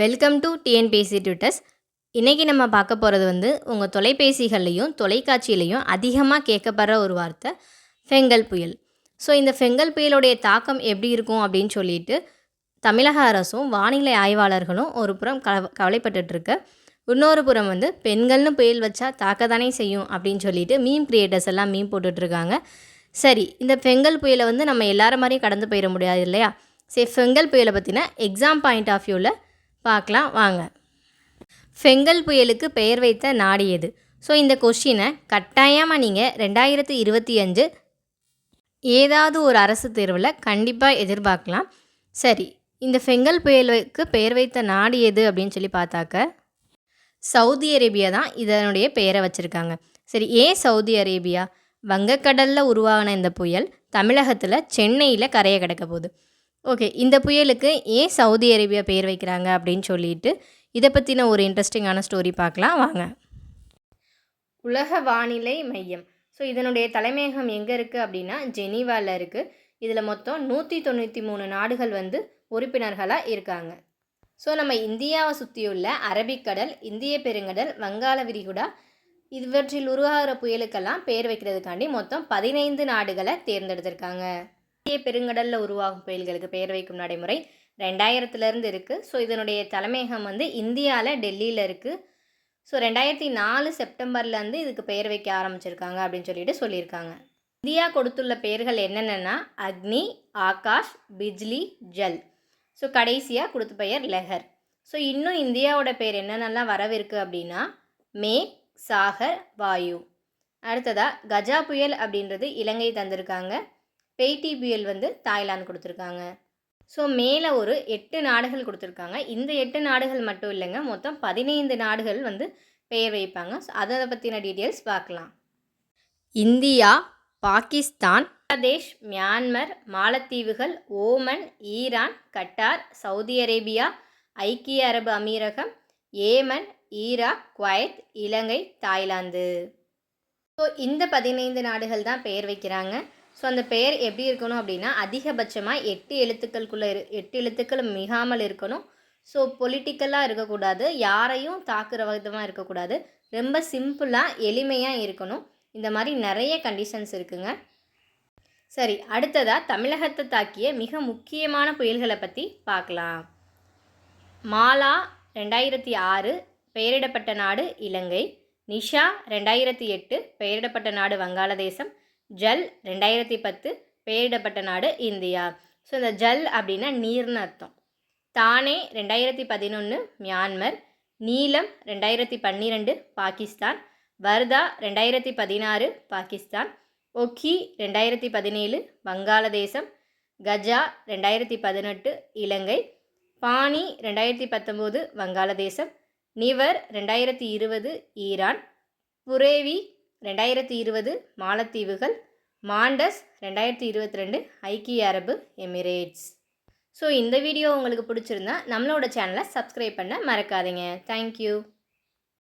Welcome to TNPSC tutors இன்றைக்கி நம்ம பார்க்க போகிறது வந்து உங்கள் தொலைபேசிகள்லையும் தொலைக்காட்சியிலையும் அதிகமாக கேட்கப்படுற ஒரு வார்த்தை ஃபெங்கல் புயல். ஸோ இந்த ஃபெங்கல் புயலுடைய தாக்கம் எப்படி இருக்கும் அப்படின்னு சொல்லிட்டு தமிழக அரசும் வானிலை ஆய்வாளர்களும் ஒரு புறம் கவ கவலைப்பட்டுருக்கு இன்னொரு புறம் வந்து பெண்கள்னு புயல் வச்சா தாக்க தானே செய்யும் அப்படின்னு சொல்லிட்டு மீம் கிரியேட்டர்ஸ் எல்லாம் மீம் போட்டுட்ருக்காங்க. சரி இந்த ஃபெங்கல் புயலை வந்து நம்ம எல்லார மாதிரியும் கடந்து போயிட முடியாது இல்லையா? சரி ஃபெங்கல் புயலை பற்றின எக்ஸாம் பாயிண்ட் ஆஃப் வியூவில் பார்க்கலாம் வாங்க. ஃபெங்கல் புயலுக்கு பெயர் வைத்த நாடு எது? ஸோ இந்த கொஷினை கட்டாயமாக நீங்கள் ரெண்டாயிரத்து இருபத்தி அஞ்சு ஏதாவது ஒரு அரசு தேர்வில் கண்டிப்பாக எதிர்பார்க்கலாம். சரி இந்த ஃபெங்கல் புயலுக்கு பெயர் வைத்த நாடு எது அப்படின்னு சொல்லி பார்த்தாக்க சவுதி அரேபியா தான் இதனுடைய பெயரை வச்சுருக்காங்க. சரி ஏன் சவுதி அரேபியா? வங்கக்கடலில் உருவாகின இந்த புயல் தமிழகத்தில் சென்னையில் கரையை கிடக்க போகுது. ஓகே இந்த புயலுக்கு ஏன் சவுதி அரேபியா பெயர் வைக்கிறாங்க அப்படின்னு சொல்லிட்டு இதை பற்றின ஒரு இன்ட்ரெஸ்டிங்கான ஸ்டோரி பார்க்கலாம். வாங்க. உலக வானிலை மையம். ஸோ இதனுடைய தலைமையகம் எங்கே இருக்குது அப்படின்னா ஜெனீவாவில் இருக்குது இதில் மொத்தம் நூற்றி தொண்ணூற்றி மூணு நாடுகள் வந்து உறுப்பினர்களாக இருக்காங்க. ஸோ நம்ம இந்தியாவை சுற்றியுள்ள அரபிக்கடல் இந்திய பெருங்கடல் வங்காள விரிகுடா இவற்றில் உருவாகிற புயலுக்கெல்லாம் பெயர் வைக்கிறதுக்காண்டி மொத்தம் பதினைந்து நாடுகளை தேர்ந்தெடுத்திருக்காங்க. இந்திய பெருங்கடலில் உருவாகும் புயல்களுக்கு பெயர் வைக்கும் நடைமுறை ரெண்டாயிரத்துலேருந்து இருக்குது ஸோ இதனுடைய தலைமையகம் வந்து இந்தியாவில் டெல்லியில் இருக்குது ஸோ ரெண்டாயிரத்தி நாலு செப்டம்பர்லேருந்து இதுக்கு பெயர் வைக்க ஆரம்பிச்சிருக்காங்க அப்படின்னு சொல்லிட்டு சொல்லியிருக்காங்க. இந்தியா கொடுத்துள்ள பெயர்கள் என்னென்னா அக்னி ஆகாஷ் பிஜ்லி ஜல். ஸோ கடைசியாக கொடுத்த பெயர் லெஹர். ஸோ இன்னும் இந்தியாவோட பெயர் என்னென்னலாம் வரவிருக்கு அப்படின்னா மே சாகர் வாயு. அடுத்ததாக கஜா புயல் அப்படின்றது இலங்கை தந்திருக்காங்க. பெய்டி வந்து தாய்லாந்து கொடுத்துருக்காங்க. ஸோ மேலே ஒரு எட்டு நாடுகள் கொடுத்துருக்காங்க. இந்த எட்டு நாடுகள் மட்டும் இல்லைங்க. மொத்தம் பதினைந்து நாடுகள் வந்து பெயர் வைப்பாங்க. ஸோ அதை பற்றின டீட்டெயில்ஸ் பார்க்கலாம் இந்தியா பாகிஸ்தான் பங்களாதேஷ் மியான்மர் மாலத்தீவுகள் Oman Iran Qatar Saudi Arabia ஐக்கிய அரபு அமீரகம் Yemen Iraq Kuwait Ilangai Thailand. So இந்த பதினைந்து நாடுகள் தான் பெயர் வைக்கிறாங்க. ஸோ அந்த பெயர் எப்படி இருக்கணும் அப்படின்னா அதிகபட்சமாக எட்டு எழுத்துக்களுக்குள்ளே இரு எட்டு எழுத்துக்கள் மிகாமல் இருக்கணும். ஸோ பொலிட்டிக்கலாக இருக்கக்கூடாது. யாரையும் தாக்குற விதமாக இருக்கக்கூடாது. ரொம்ப சிம்பிளாக எளிமையாக இருக்கணும். இந்த மாதிரி நிறைய கண்டிஷன்ஸ் இருக்குங்க. சரி அடுத்ததாக தமிழகத்தை தாக்கிய மிக முக்கியமான புயல்களை பற்றி பார்க்கலாம். மாலா ரெண்டாயிரத்தி ஆறு பெயரிடப்பட்ட நாடு இலங்கை. நிஷா ரெண்டாயிரத்தி எட்டு பெயரிடப்பட்ட நாடு வங்காளதேசம். ஜல் ரெண்டாயிரத்தி பத்து பெயரிடப்பட்ட நாடு இந்தியா. ஸோ இந்த ஜல் அப்படின்னா நீர்னு அர்த்தம். தானே ரெண்டாயிரத்தி பதினொன்று மியான்மர் நீலம் ரெண்டாயிரத்தி பன்னிரெண்டு பாகிஸ்தான் வர்தா ரெண்டாயிரத்தி பதினாறு பாகிஸ்தான் ஒக்கி ரெண்டாயிரத்தி பதினேழு வங்காளதேசம் கஜா ரெண்டாயிரத்தி பதினெட்டு இலங்கை பாணி ரெண்டாயிரத்தி பத்தொம்போது வங்காளதேசம் நிவர் ரெண்டாயிரத்தி இருபது ஈரான் புரேவி ரெண்டாயிரத்தி இருபது மாலத்தீவுகள் மாண்டஸ் ரெண்டாயிரத்தி இருபத்தி ரெண்டு ஐக்கிய அரபு எமிரேட்ஸ். ஸோ இந்த வீடியோ உங்களுக்கு பிடிச்சிருந்தா நம்மளோட சேனலை சப்ஸ்கிரைப் பண்ண மறக்காதீங்க. தேங்க்யூ